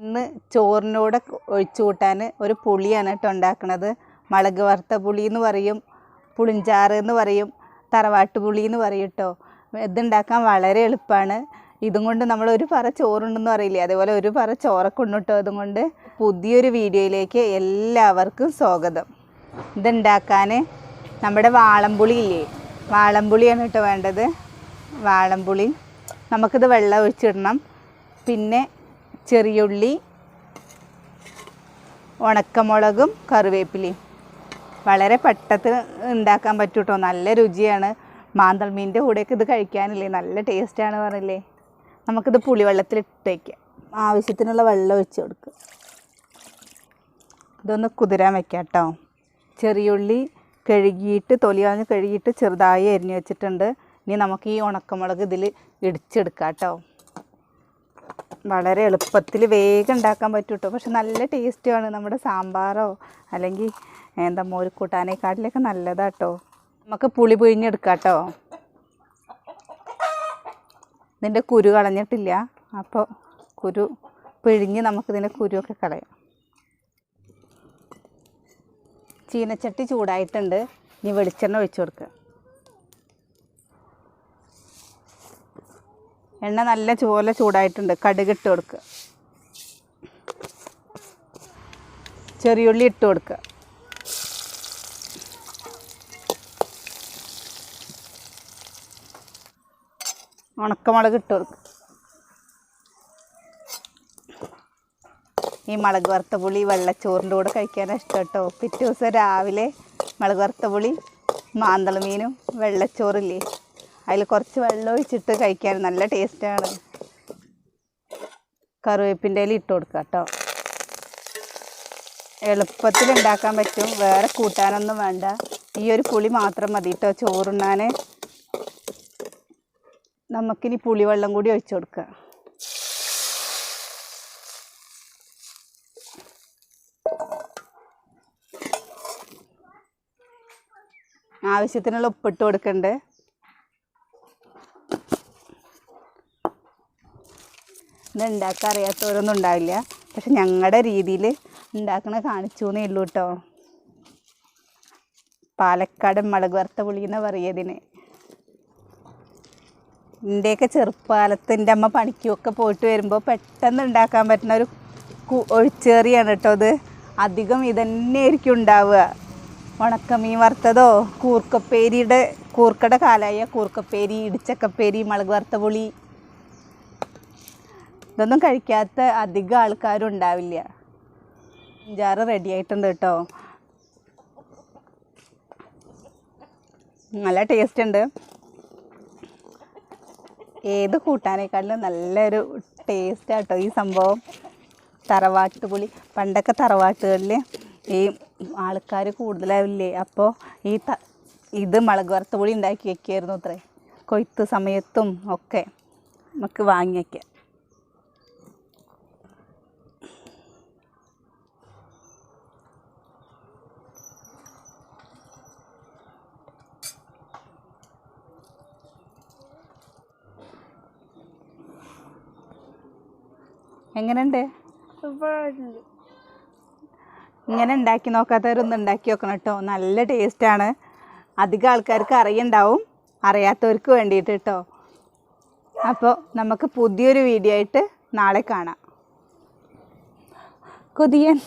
ഇന്ന് ചോറിനോട് ഒഴിച്ചു കൂട്ടാൻ ഒരു പുളിയാണ് കേട്ടോ ഉണ്ടാക്കുന്നത് മുളക് വറുത്ത പുളി എന്ന് പറയും പുളിഞ്ചാറ് എന്ന് പറയും തറവാട്ട് പുളി എന്ന് പറയും കേട്ടോ. ഇതുണ്ടാക്കാൻ വളരെ എളുപ്പമാണ്. ഇതും കൊണ്ട് നമ്മൾ ഒരു പറ ചോറുണ്ടെന്ന് പറയില്ലേ അതേപോലെ ഒരു പറ ചോറൊക്കെ ഉണ്ട് കേട്ടോ അതും കൊണ്ട്. പുതിയൊരു വീഡിയോയിലേക്ക് എല്ലാവർക്കും സ്വാഗതം. ഇതുണ്ടാക്കാൻ നമ്മുടെ വാളംപുളി ഇല്ലേ? വാളംപുളിയാണ് കേട്ടോ വേണ്ടത്. വാളംപുളി. നമുക്കിത് വെള്ളം ഒഴിച്ചിടണം. പിന്നെ ചെറിയുള്ളി ഉണക്കമുളകും കറിവേപ്പിലയും. വളരെ പെട്ടെന്ന് ഉണ്ടാക്കാൻ പറ്റൂട്ടോ. നല്ല രുചിയാണ്. മാന്തൾ മീനിന്റെ കൂടെയൊക്കെ ഇത് കഴിക്കാനില്ലേ നല്ല ടേസ്റ്റാണ് പറഞ്ഞില്ലേ? നമുക്കിത് പുളിവെള്ളത്തിൽ ഇട്ട് വയ്ക്കാം ആവശ്യത്തിനുള്ള വെള്ളം ഒഴിച്ച് കൊടുക്കുക. ഇതൊന്ന് കുതിരാൻ വയ്ക്കാം കേട്ടോ. ചെറിയുള്ളി കഴുകിയിട്ട് തൊലി കളഞ്ഞ് കഴുകിയിട്ട് ചെറുതായി അരിഞ്ഞ് വെച്ചിട്ടുണ്ട്. ഇനി നമുക്ക് ഈ ഉണക്കമുളക് ഇതിൽ ഇടിച്ചെടുക്കാം കേട്ടോ. വളരെ എളുപ്പത്തിൽ വേഗം ഉണ്ടാക്കാൻ പറ്റും കേട്ടോ പക്ഷെ നല്ല ടേസ്റ്റുമാണ് നമ്മുടെ സാമ്പാറോ അല്ലെങ്കിൽ എന്താ മോരുകൂട്ടാനേക്കാട്ടിലൊക്കെ നല്ലതാട്ടോ. നമുക്ക് പുളി പിഴിഞ്ഞെടുക്കാം കേട്ടോ ഇതിന്റെ കുരു കളഞ്ഞിട്ടില്ല. അപ്പോൾ കുരു പിഴിഞ്ഞ് നമുക്കിതിന്റെ കുരുവൊക്കെ കളയാം. ചീനച്ചട്ടി ചൂടായിട്ടുണ്ട്. ഇനി വെളിച്ചെണ്ണ ഒഴിച്ചു കൊടുക്കുക. എണ്ണ നല്ല ചോല ചൂടായിട്ടുണ്ട്. കടുക് ഇട്ട് കൊടുക്കുക ചെറിയുള്ളി ഇട്ട് കൊടുക്കുക ഉണക്കമുളക് ഇട്ട് കൊടുക്കുക ഈ മുളക് വറുത്ത പുളി വെള്ളച്ചോറിന്റെ കൂടെ കഴിക്കാനാണ് ഇഷ്ടം കേട്ടോ. പിറ്റേ ദിവസം രാവിലെ മുളക് വറുത്ത പുളി മാന്തള മീനും വെള്ളച്ചോറില്ലേ? അതിൽ കുറച്ച് വെള്ളം ഒഴിച്ചിട്ട് കഴിക്കാൻ നല്ല ടേസ്റ്റാണ് കറിവേപ്പിന്റെ ഇല ഇട്ട് കൊടുക്കുക കേട്ടോ എളുപ്പത്തിൽ ഉണ്ടാക്കാൻ പറ്റും. വേറെ കൂട്ടാനൊന്നും വേണ്ട. ഈ ഒരു പുളി മാത്രം മതി കേട്ടോ ചോറുണ്ണാൻ നമുക്കിനി പുളിവെള്ളം കൂടി ഒഴിച്ചു കൊടുക്കുക ആവശ്യത്തിനുള്ള ഉപ്പിട്ട് കൊടുക്കണ്ട്. ഇത് ഉണ്ടാക്കാൻ അറിയാത്തവരൊന്നും ഉണ്ടാവില്ല. പക്ഷെ ഞങ്ങളുടെ രീതിയിൽ ഉണ്ടാക്കണ കാണിച്ചു എന്നേ ഉള്ളൂ കേട്ടോ പാലക്കാട് മുളക് വറുത്ത പുളി എന്ന് പറയതിന് എന്റെയൊക്കെ ചെറുപ്പകാലത്ത് എന്റെ അമ്മ പണിക്കുമൊക്കെ പോയിട്ട് വരുമ്പോൾ പെട്ടെന്ന് ഉണ്ടാക്കാൻ പറ്റുന്ന ഒരു ഒഴിച്ചേറിയാണ് കേട്ടോ ഇത്. അധികം ഇതന്നെ ആയിരിക്കും ഉണ്ടാവുക. ഉണക്കമീൻ വറുത്തതോ കൂർക്കപ്പേരിയുടെ കൂർക്കയുടെ കാലായ കൂർക്കപ്പേരി ഇടിച്ചക്കപ്പേരി മുളക് വറുത്ത പുളി ഇതൊന്നും കഴിക്കാത്ത അധികം ആൾക്കാരും ഉണ്ടാവില്ല അഞ്ചാറ് റെഡി ആയിട്ടുണ്ട് കേട്ടോ. നല്ല ടേസ്റ്റ് ഉണ്ട്. ഏത് കൂട്ടാനേക്കാളും നല്ലൊരു ടേസ്റ്റ് ആട്ടോ ഈ സംഭവം. തറവാട്ട് പുളി പണ്ടൊക്കെ തറവാട്ടുകളിൽ ഈ ആൾക്കാർ കൂടുതലാവില്ലേ? അപ്പോൾ ഈ ത ഇത് മുളക് വറുത്ത പുളി ഉണ്ടാക്കി വെക്കുമായിരുന്നു അത്രേ. കൊയ്ത്ത് സമയത്തും ഒക്കെ നമുക്ക് വാങ്ങി വയ്ക്കാം എങ്ങനെയുണ്ട്? ഇങ്ങനെ ഉണ്ടാക്കി നോക്കാത്തവരൊന്ന് ഉണ്ടാക്കി നോക്കണം കേട്ടോ. നല്ല ടേസ്റ്റാണ് അധികം ആൾക്കാർക്ക് അറിയണ്ടാവും. അറിയാത്തവർക്ക് വേണ്ടിയിട്ട് കേട്ടോ. അപ്പോൾ നമുക്ക് പുതിയൊരു വീഡിയോ ആയിട്ട് നാളെ കാണാം. കൊതിയൻ